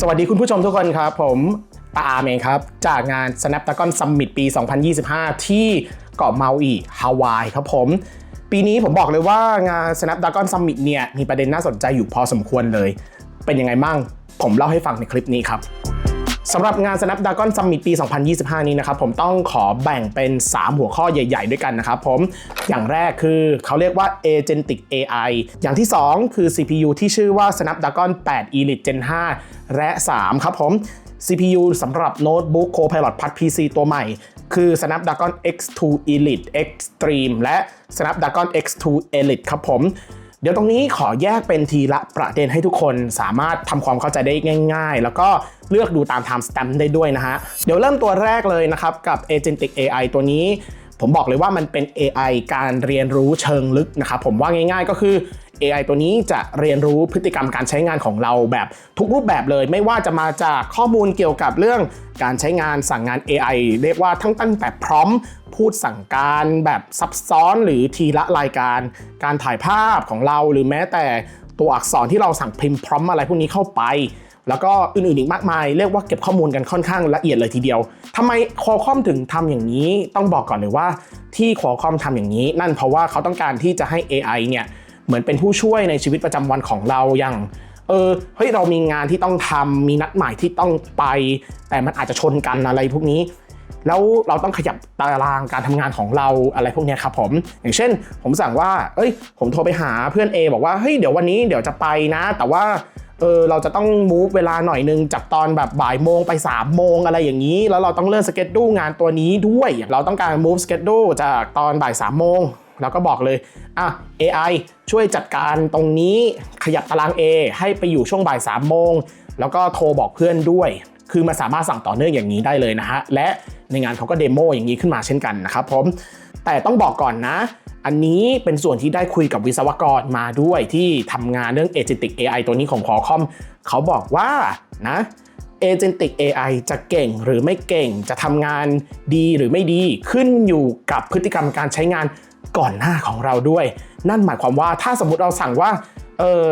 สวัสดีคุณผู้ชมทุกคนครับ ผมตาอามเองครับ จากงาน Snapdragon Summit ปี 2025 ที่เกาะเมาอีฮาวายครับผม ปีนี้ผมบอกเลยว่างาน Snapdragon Summit เนี่ย มีประเด็นน่าสนใจอยู่พอสมควรเลย เป็นยังไงบ้าง ผมเล่าให้ฟังในคลิปนี้ครับ สำหรับงาน Snapdragon Summit ปี 2025 นี้นะครับผมต้องขอแบ่งเป็น 3 หัวข้อใหญ่ ๆ ด้วยกันนะครับผมอย่างแรกคือเขาเรียกว่า Agentic AI อย่างที่ 2 คือ CPU ที่ชื่อว่า Snapdragon 8 Elite Gen 5 และ 3 ครับผม CPU สำหรับโน้ตบุ๊ก Copilot Plus PC ตัวใหม่ คือ Snapdragon X2 Elite Extreme และ Snapdragon X2 Elite ครับผม เดี๋ยวตรงนี้ขอแยกเป็นทีละประเด็นให้ทุกคนสามารถทำความเข้าใจได้ง่าย ๆ แล้วก็เลือกดูตาม time stamp ได้ด้วยนะฮะ เดี๋ยวเริ่มตัวแรกเลยนะครับ กับ Agentic AI ตัวนี้ ผมบอกเลยว่ามันเป็น AI การเรียนรู้เชิงลึกนะครับผมว่าง่าย ๆ ก็คือ AI ตัวนี้จะเรียนรู้พฤติกรรมการใช้งานของเราแบบทุกรูปแบบเลย ไม่ว่าจะมาจากข้อมูลเกี่ยวกับเรื่องการใช้งานสั่งงาน AI เรียกว่าทั้งตั้งแต่พร้อมพูดสั่งการแบบซับซ้อนหรือทีละรายการ การถ่ายภาพของเราหรือแม้แต่ตัวอักษรที่เราสั่งพิมพ์พร้อมอะไรพวกนี้เข้าไป แล้วก็อื่นๆอีกมากมาย เรียกว่าเก็บข้อมูลกันค่อนข้างละเอียดเลยทีเดียวทำไมคอคอมถึงทำอย่างนี้ต้องบอกก่อนเลยว่าที่คอคอมทำอย่างนี้ นั่นเพราะว่าเขาต้องการที่จะให้ AI เนี่ย เหมือนเป็นผู้ช่วยในชีวิตประจำวันของเราอย่างเออเฮ้ยเรามีงานที่ต้องทำมีนัดหมายที่ต้องไป แต่มันอาจจะชนกันอะไรพวกนี้ แล้วเราต้องขยับตารางการทำงานของเราอะไรพวกนี้ครับผม อย่างเช่น ผมสั่งว่าเอ้ย ผมโทรไปหาเพื่อน A บอกว่าเฮ้ยเดี๋ยววันนี้เดี๋ยวจะไปนะ แต่ว่าเออเราจะต้อง move เวลาหน่อยนึงจากตอนแบบบ่ายโมงไป3ามโมงอะไรอย่างนี้ แล้วเราต้องเลื่อนสเกจดูงานตัวนี้ด้วย เราต้องการ move schedule จากตอนบ่าย3ามโมง แล้วก็บอกเลยอะ AI ช่วยจัดการตรงนี้ขยับตาราง A ให้ไปอยู่ช่วงบ่าย3ามโมง แล้วก็โทรบอกเพื่อนด้วย คือมันสามารถสั่งต่อเนื่องอย่างนี้ได้เลยนะฮะ และในงานเขาก็เดโมอย่างนี้ขึ้นมาเช่นกันนะครับผม แต่ต้องบอกก่อนนะ อันนี้เป็นส่วนที่ได้คุยกับวิศวกรมาด้วยที่ทำงานเรื่อง Agentic AI ตัวนี้ของ Qualcomm เขาบอกว่านะ Agentic AI จะเก่งหรือไม่เก่งจะทำงานดีหรือไม่ดี ขึ้นอยู่กับพฤติกรรมการใช้งาน ก่อนหน้าของเราด้วย นั่นหมายความว่าถ้าสมมติเราสั่งว่าเออ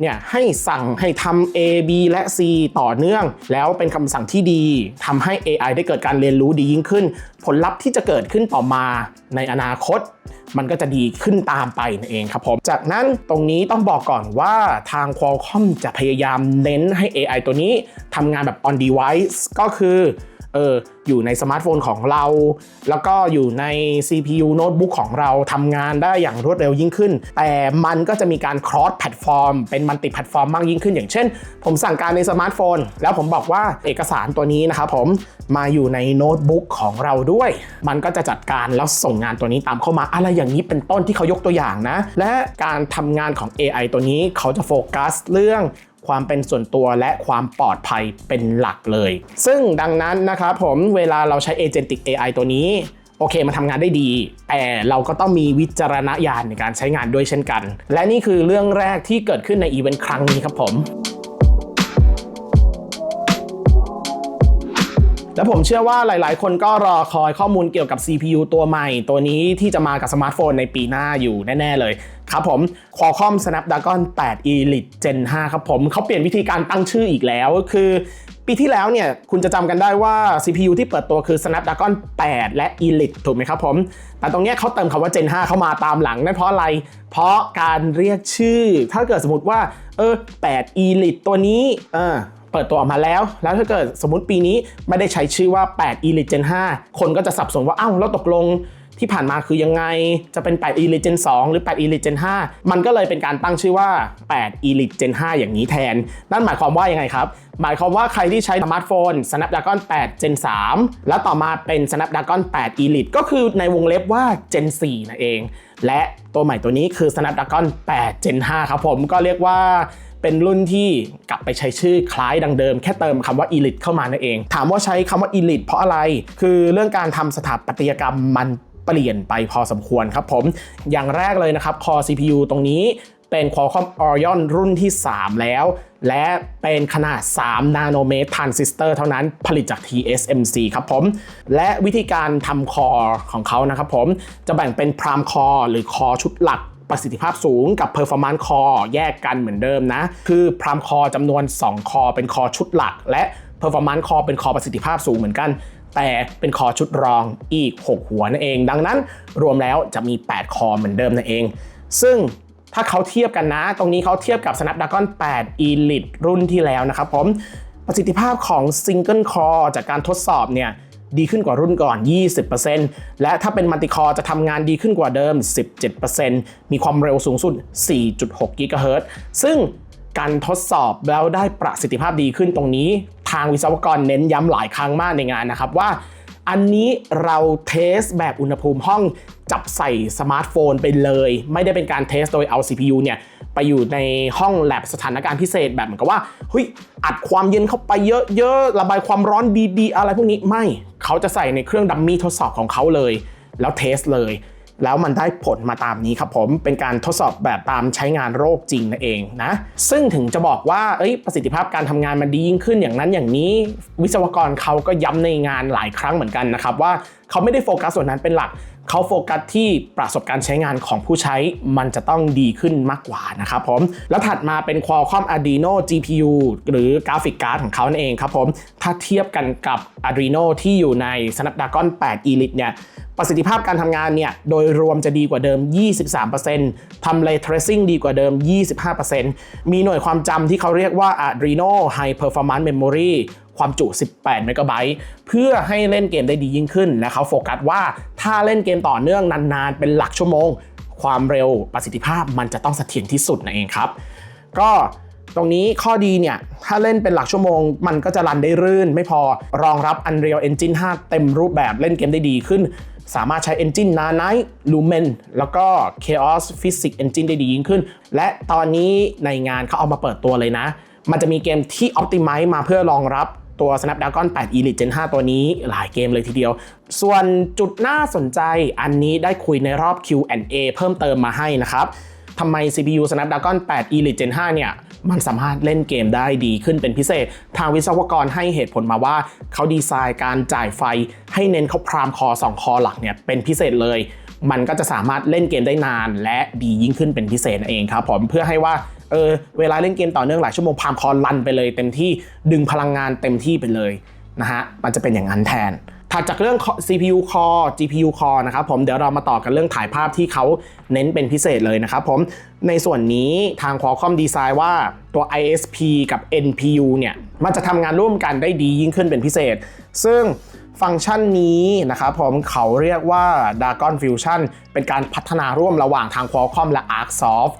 เนี่ยให้สั่งให้ทำ A B และ C ต่อเนื่อง แล้วเป็นคำสั่งที่ดีทำให้ AI ได้เกิดการเรียนรู้ดียิ่งขึ้น ผลลัพธ์ที่จะเกิดขึ้นต่อมาในอนาคต มันก็จะดีขึ้นตามไปนั่นเองครับผม จากนั้นตรงนี้ต้องบอกก่อนว่าทาง Qualcomm จะพยายามเน้นให้ AI ตัวนี้ทำงานแบบ on device ก็คือ เอออยู่ในสมาร์ทโฟนของเรา แล้วก็อยู่ใน CPU โน้ตบุ๊กของเราทำงานได้อย่างรวดเร็วยิ่งขึ้น แต่มันก็จะมีการ cross platform เป็นมัลติแพลตฟอร์มมากยิ่งขึ้น อย่างเช่น ผมสั่งการในสมาร์ทโฟน แล้วผมบอกว่าเอกสารตัวนี้นะครับผมมาอยู่ในโน้ตบุ๊กของเราด้วย มันก็จะจัดการแล้วส่งงานตัวนี้ตามเข้ามาอะไรอย่างนี้เป็นต้นที่เขายกตัวอย่างนะ และการทำงานของ AI ตัวนี้เขาจะโฟกัสเรื่อง ความเป็นส่วนตัวและความปลอดภัยเป็นหลักเลย ซึ่งดังนั้นนะครับผมเวลาเราใช้ Agentic AI ตัวนี้โอเคมันทำงานได้ดี แต่เราก็ต้องมีวิจารณญาณในการใช้งานด้วยเช่นกัน และนี่คือเรื่องแรกที่เกิดขึ้นในอีเวนต์ครั้งนี้ครับผมและผมเชื่อว่าหลาย ๆ คนก็รอคอยข้อมูลเกี่ยวกับ CPU ตัวใหม่ ตัวนี้ที่จะมากับสมาร์ทโฟนในปีหน้าอยู่แน่ ๆ เลย ครับผม Qualcomm Snapdragon 8 Elite Gen 5 ครับผม เขาเปลี่ยนวิธีการตั้งชื่ออีกแล้วคือ ปีที่แล้วเนี่ย คุณจะจำกันได้ว่า CPU ที่เปิดตัวคือ Snapdragon 8 และ Elite ถูกไหมครับผม แต่ตรงนี้เขาเติมคำว่า Gen 5 เข้ามาตามหลังนั่นเพราะอะไร เพราะการเรียกชื่อ ถ้าเกิดสมมติว่า เออ 8 Elite ตัวนี้เออเปิดตัวออกมาแล้ว แล้วถ้าเกิดสมมติปีนี้ไม่ได้ใช้ชื่อว่า 8 Elite Gen 5 คนก็จะสับสนว่า อ้าว แล้วตกลง ที่ผ่านมาคือยังไงจะเป็น 8 Elite Gen 2 หรือ 8 Elite Gen 5 มันก็เลยเป็นการตั้งชื่อว่า 8 Elite Gen 5 อย่างนี้แทน นั่นหมายความว่ายังไงครับ หมายความว่าใครที่ใช้สมาร์ทโฟน Snapdragon 8 Gen 3 แล้วต่อมาเป็น Snapdragon 8 Elite ก็คือในวงเล็บว่า Gen 4นั่นเอง และตัวใหม่ตัวนี้คือ Snapdragon 8 Gen 5 ครับผมก็เรียกว่าเป็นรุ่นที่กลับไปใช้ชื่อคล้ายดังเดิม แค่เติมคำว่า Elite เข้ามานั่นเอง ถามว่าใช้คำว่า Elite เพราะอะไร คือเรื่องการทำสถาปัตยกรรมมัน เปลี่ยนไปพอสมควรครับผม อย่างแรกเลยนะครับ Core CPU ตรงนี้เป็น Qualcomm Orion รุ่นที่ 3 แล้ว และเป็นขนาด 3 นาโนเมตรทรานซิสเตอร์เท่านั้นผลิตจาก TSMC ครับผม และวิธีการทำคอของเขานะครับผมจะแบ่งเป็น Prime Core หรือ Core ชุดหลักประสิทธิภาพสูงกับ Performance Core แยกกันเหมือนเดิมนะ คือ Prime Core จำนวน 2 คอเป็นคอชุดหลัก และ Performance Core เป็นคอประสิทธิภาพสูงเหมือนกัน แต่เป็นคอชุดรองอีก 6 หัวนั่นเอง ดังนั้นรวมแล้วจะมี 8 คอเหมือนเดิมนั่นเอง ซึ่งถ้าเขาเทียบกันนะ ตรงนี้เขาเทียบกับ Snapdragon 8 Elite รุ่นที่แล้วนะครับผมประสิทธิภาพของ Single Core จากการทดสอบเนี่ยดีขึ้นกว่ารุ่นก่อน 20%และถ้าเป็นมัลติคอร์จะทำงานดีขึ้นกว่าเดิม 17%มีความเร็วสูงสุด 4.6 GHz ซึ่ง การทดสอบแล้วได้ประสิทธิภาพดีขึ้นตรงนี้ ทางวิศวกรเน้นย้ำหลายครั้งมากในงานนะครับว่า อันนี้เราเทสแบบอุณหภูมิห้องจับใส่สมาร์ทโฟนไปเลย ไม่ได้เป็นการเทสโดยเอา CPU เนี่ยไปอยู่ในห้องแลบสถานการณ์พิเศษแบบเหมือนกับว่าเฮ้ยอัดความเย็นเข้าไปเยอะๆระบายความร้อนดีๆ อะไรพวกนี้ไม่ เขาจะใส่ในเครื่องดัมมี่ทดสอบของเขาเลย แล้วเทสเลย แล้วมันได้ผลมาตามนี้ครับผมเป็นการทดสอบแบบตามใช้งานโรคจริงนั่นเองนะซึ่งถึงจะบอกว่าเอ้ยประสิทธิภาพการทำงานมันดียิ่งขึ้นอย่างนั้นอย่างนี้ วิศวกรเขาก็ย้ำในงานหลายครั้งเหมือนกันนะครับว่าเขาไม่ได้โฟกัสส่วนนั้นเป็นหลักเขาโฟกัสที่ประสบการณ์ใช้งานของผู้ใช้มันจะต้องดีขึ้นมากกว่านะครับผม แล้วถัดมาเป็น Qualcomm Adreno GPU หรือกราฟิกการ์ดของเขานั่นเองครับผม ถ้าเทียบกันกับ Adreno ที่อยู่ใน Snapdragon 8 Elite เนี่ย ประสิทธิภาพการทำงานเนี่ยโดยรวมจะดีกว่าเดิม 23%ทำ Ray Tracing ดีกว่าเดิม 25%มีหน่วยความจำที่เขาเรียกว่า Adreno High Performance Memory ความจุ 18 เมกะไบต์ เพื่อให้เล่นเกมได้ดียิ่งขึ้น และเขาโฟกัสว่าถ้าเล่นเกมต่อเนื่องนานๆ เป็นหลักชั่วโมง ความเร็วประสิทธิภาพมันจะต้องเสถียรที่สุดนั่นเองครับ ก็ตรงนี้ข้อดีเนี่ย ถ้าเล่นเป็นหลักชั่วโมง มันก็จะรันได้รื่น ไม่พอรองรับ Unreal Engine 5 เต็มรูปแบบเล่นเกมได้ดีขึ้น สามารถใช้ Engine Nanite Lumen แล้วก็ Chaos Physics Engine ได้ดียิ่งขึ้น และตอนนี้ในงานเขาเอามาเปิดตัวเลยนะ มันจะมีเกมที่ Optimize มาเพื่อรองรับตัว Snapdragon 8 Elite Gen 5 ตัวนี้หลายเกมเลยทีเดียว ส่วนจุดน่าสนใจอันนี้ได้คุยในรอบ Q&A เพิ่มเติมมาให้นะครับทำไม CPU Snapdragon 8 Elite Gen 5 เนี่ย มันสามารถเล่นเกมได้ดีขึ้นเป็นพิเศษ ทางวิศวกรให้เหตุผลมาว่า เขาดีไซน์การจ่ายไฟ ให้เน้นเขาพรามคอ 2 คอหลักเนี่ยเป็นพิเศษเลย มันก็จะสามารถเล่นเกมได้นานและดียิ่งขึ้นเป็นพิเศษนั่นเองครับผมเพื่อให้ว่าเออเวลาเล่นเกมต่อเนื่องหลายชั่วโมงพรามคอรันไปเลยเต็มที่ดึงพลังงานเต็มที่ไปเลยนะฮะมันจะเป็นอย่างนั้นแทน ถัดจากเรื่อง CPU Core GPU Core นะครับผมเดี๋ยวเรามาต่อกันเรื่องถ่ายภาพที่เขาเน้นเป็นพิเศษเลยนะครับผมในส่วนนี้ทาง Qualcomm ดีไซน์ว่าตัว ISP กับ NPU เนี่ยมันจะทำงานร่วมกันได้ดียิ่งขึ้นเป็นพิเศษ ซึ่งฟังก์ชันนี้นะครับผมเขาเรียกว่า Dragon Fusion เป็นการพัฒนาร่วมระหว่างทาง Qualcomm และ ArcSoft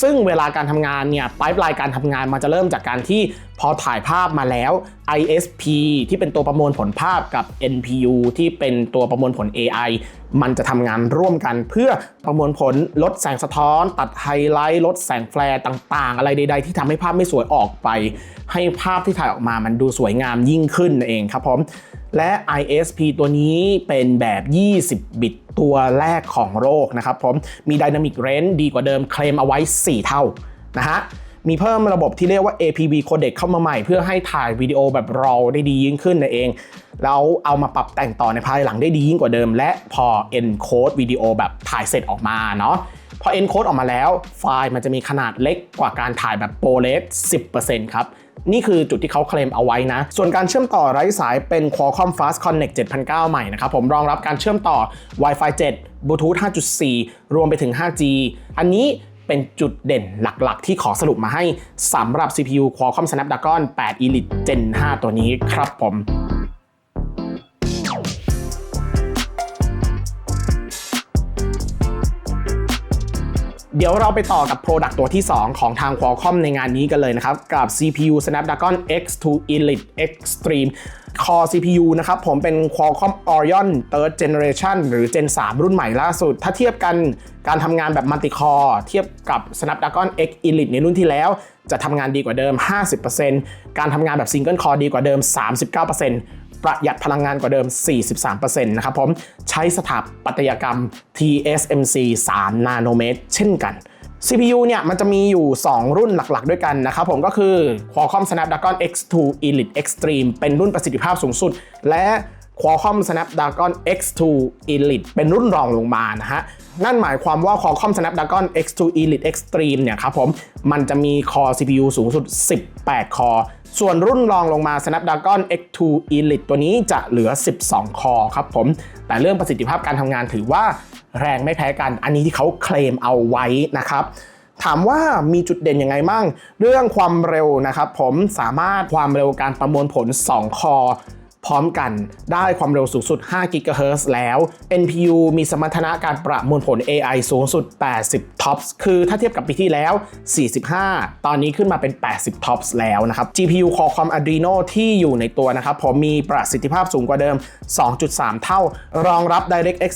ซึ่งเวลาการทำงานเนี่ยปลายปลายการทำงานมันจะเริ่มจากการที่พอถ่ายภาพมาแล้ว ISP ที่เป็นตัวประมวลผลภาพกับ NPU ที่เป็นตัวประมวลผล AI มันจะทำงานร่วมกันเพื่อประมวลผลลดแสงสะท้อน ตัดไฮไลท์ ลดแสงแฟลร์ต่างๆ อะไรใด ๆ ที่ทำให้ภาพไม่สวยออกไป ให้ภาพที่ถ่ายออกมามันดูสวยงามยิ่งขึ้นเองครับผมและ ISP ตัวนี้เป็นแบบ 20 บิตตัวแรกของโลกนะครับผมมี Dynamic Range ดีกว่าเดิมเคลมเอาไว้ 4 เท่านะฮะ มีเพิ่มระบบที่เรียกว่า APV codec เข้ามาใหม่เพื่อให้ถ่ายวิดีโอแบบ RAW ได้ดียิ่งขึ้นนั่นเอง แล้วเอามาปรับแต่งต่อในภายหลังได้ดียิ่งกว่าเดิม และพอ encode วิดีโอแบบถ่ายเสร็จออกมาเนาะพอ encode ออกมาแล้ว ไฟล์มันจะมีขนาดเล็กกว่าการถ่ายแบบ ProRes 10%ครับนี่คือจุดที่เขาเคลมเอาไว้นะ ส่วนการเชื่อมต่อไร้สายเป็น Qualcomm Fast Connect 7009 ใหม่นะครับ ผมรองรับการเชื่อมต่อ Wi-Fi 7 Bluetooth 5.4 รวมไปถึง 5G อันนี้ เป็นจุดเด่นหลักๆ ที่ขอสรุปมาให้สำหรับ CPU Qualcomm Snapdragon 8 Elite Gen 5 ตัวนี้ครับผม เดี๋ยวเราไปต่อกับ Product ตัวที่ 2 ของทาง Qualcomm ในงานนี้กันเลยนะครับ กับ CPU Snapdragon X2 Elite Extreme Core CPU นะครับ ผมเป็น Qualcomm Orion Third Generation หรือ Gen 3 รุ่นใหม่ล่าสุด ถ้าเทียบกันการทำงานแบบ Multi Core เทียบกับ Snapdragon X Elite ในรุ่นที่แล้ว จะทำงานดีกว่าเดิม 50%การทำงานแบบ Single Core ดีกว่าเดิม 39% ประหยัดพลังงานกว่าเดิม 43%นะครับผมใช้สถาปัตยกรรม TSMC 3 นาโนเมตร เช่นกัน CPU เนี่ยมันจะมีอยู่ 2 รุ่นหลักๆ ด้วยกันนะครับผมก็คือ Qualcomm Snapdragon X2 Elite Extreme เป็นรุ่นประสิทธิภาพสูงสุด และ Qualcomm Snapdragon X2 Elite เป็นรุ่นรองลงมานะฮะ นั่นหมายความว่า Qualcomm Snapdragon X2 Elite Extreme เนี่ยครับผม มันจะมีคอ CPU สูงสุด 18 คอ ส่วนรุ่นรองลงมา Snapdragon X2 Elite ตัวนี้จะเหลือ 12 คอครับผม แต่เรื่องประสิทธิภาพการทำงานถือว่าแรงไม่แพ้กัน อันนี้ที่เขาเคลมเอาไว้นะครับถามว่ามีจุดเด่นยังไงมั่งเรื่องความเร็วนะครับผมสามารถความเร็วการประมวลผล 2 คอ พร้อมกันได้ความเร็วสูงสุด 5 GHz แล้ว NPU มีสมรรถนะการประมวลผล AI สูงสุด 80 TOPS คือถ้าเทียบกับปีที่แล้ว 45 ตอนนี้ขึ้นมาเป็น 80 TOPS แล้วนะครับ GPU Qualcomm Adreno ที่อยู่ในตัวนะครับผมมีประสิทธิภาพสูงกว่าเดิม 2.3 เท่า รองรับ DirectX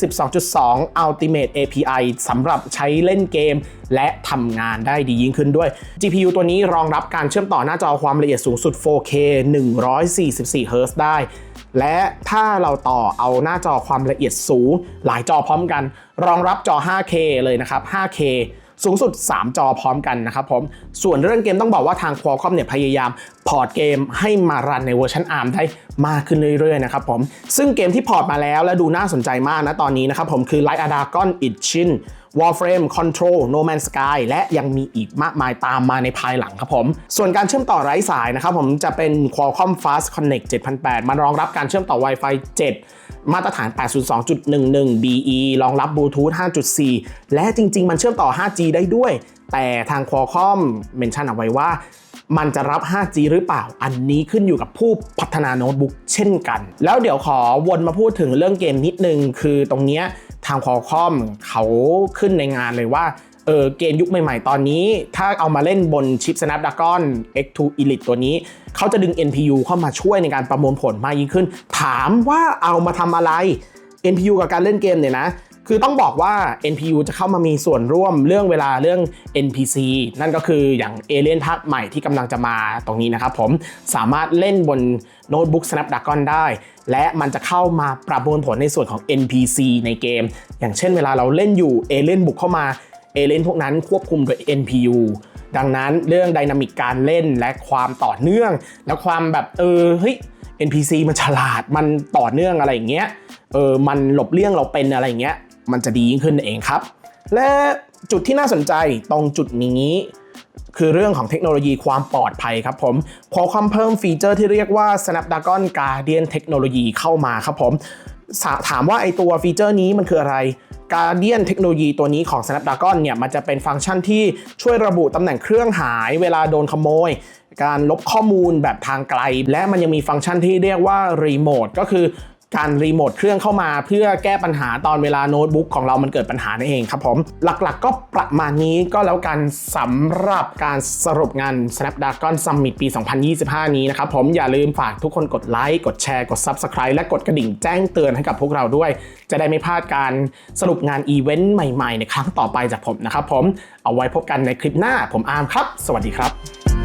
12.2 Ultimate API สำหรับใช้เล่นเกม และทำงานได้ดียิ่งขึ้นด้วย GPU ตัวนี้รองรับการเชื่อมต่อหน้าจอความละเอียดสูงสุด 4K 144 Hz ได้ และถ้าเราต่อเอาหน้าจอความละเอียดสูง หลายจอพร้อมกัน รองรับจอ 5K เลยนะครับ 5K สูงสุด 3 จอพร้อมกันนะครับผม ส่วนเรื่องเกมต้องบอกว่าทาง Qualcomm เนี่ยพยายามพอร์ตเกมให้มารันในเวอร์ชัน ARM ได้มากขึ้นเรื่อยๆนะครับผม ซึ่งเกมที่พอร์ตมาแล้วและดูน่าสนใจมากนะตอนนี้นะครับผมคือ Light a Dragon Itchin Warframe Control No Man's Sky และยังมีอีกมากมายตามมาในภายหลังครับผม ส่วนการเชื่อมต่อไร้สายนะครับผมจะเป็น Qualcomm Fast Connect 7008 มันรองรับการเชื่อมต่อ Wi-Fi 7 มาตรฐาน 802.11 BE รองรับ Bluetooth 5.4 และจริง ๆ มันเชื่อมต่อ 5G ได้ด้วย แต่ทาง Qualcomm เมนชั่นเอาไว้ว่ามันจะรับ 5G หรือเปล่า อันนี้ขึ้นอยู่กับผู้พัฒนาโน้ตบุ๊กเช่นกัน แล้วเดี๋ยวขอวนมาพูดถึงเรื่องเกมนิดนึง คือตรงเนี้ย ทาง Qualcomm เขาขึ้นในงานเลยว่าเออเกมยุคใหม่ๆ ตอนนี้ ถ้าเอามาเล่นบนชิป Snapdragon X2 Elite ตัวนี้ เขาจะดึง NPU เข้ามาช่วยในการประมวลผลมากยิ่งขึ้น ถามว่าเอามาทำอะไร NPU กับการเล่นเกมเนี่ยนะ คือต้องบอกว่า NPU จะเข้ามามีส่วนร่วมเรื่องเวลาเรื่อง NPC นั่นก็คืออย่างเอเลนภาคใหม่ที่กำลังจะมาตรงนี้นะครับผมสามารถเล่นบนโน้ตบุ๊ก Snapdragon ได้ และมันจะเข้ามาปรับมวลผลในส่วนของ NPC ในเกม อย่างเช่นเวลาเราเล่นอยู่เอเลนบุกเข้ามาเอเลนพวกนั้นควบคุมโดย NPU ดังนั้นเรื่องไดนามิกการเล่นและความต่อเนื่อง และความแบบเออเฮ้ย NPC มันฉลาดมันต่อเนื่องอะไรอย่างเงี้ยเออมันหลบเลี่ยงเราเป็นอะไรอย่างเงี้ยมันจะดียิ่งขึ้นเองครับ และจุดที่น่าสนใจตรงจุดนี้ คือเรื่องของเทคโนโลยีความปลอดภัยครับผม Qualcomm เพิ่มฟีเจอร์ที่เรียกว่า Snapdragon Guardian Technology เข้ามาครับผม ถามว่าไอตัวฟีเจอร์นี้มันคืออะไร Guardian เทคโนโลยีตัวนี้ของ Snapdragon เนี่ยมันจะเป็นฟังก์ชันที่ช่วยระบุตำแหน่งเครื่องหายเวลาโดนขโมย การลบข้อมูลแบบทางไกล และมันยังมีฟังก์ชันที่เรียกว่า Remote ก็คือ การรีโมทเครื่องเข้ามาเพื่อแก้ปัญหาตอนเวลาโน้ตบุ๊กของเรามันเกิดปัญหานั่นเองครับผม หลักๆก็ประมาณนี้ก็แล้วกันสำหรับการสรุปงาน Snapdragon Summit ปี 2025 นี้นะครับผมอย่าลืมฝากทุกคนกดไลค์กดแชร์กด Subscribe และกดกระดิ่งแจ้งเตือนให้กับพวกเราด้วย จะได้ไม่พลาดการสรุปงานอีเวนต์ใหม่ๆ ในครั้งต่อไปจากผมนะครับผมเอาไว้พบกันในคลิปหน้าผมอาร์มครับ สวัสดีครับ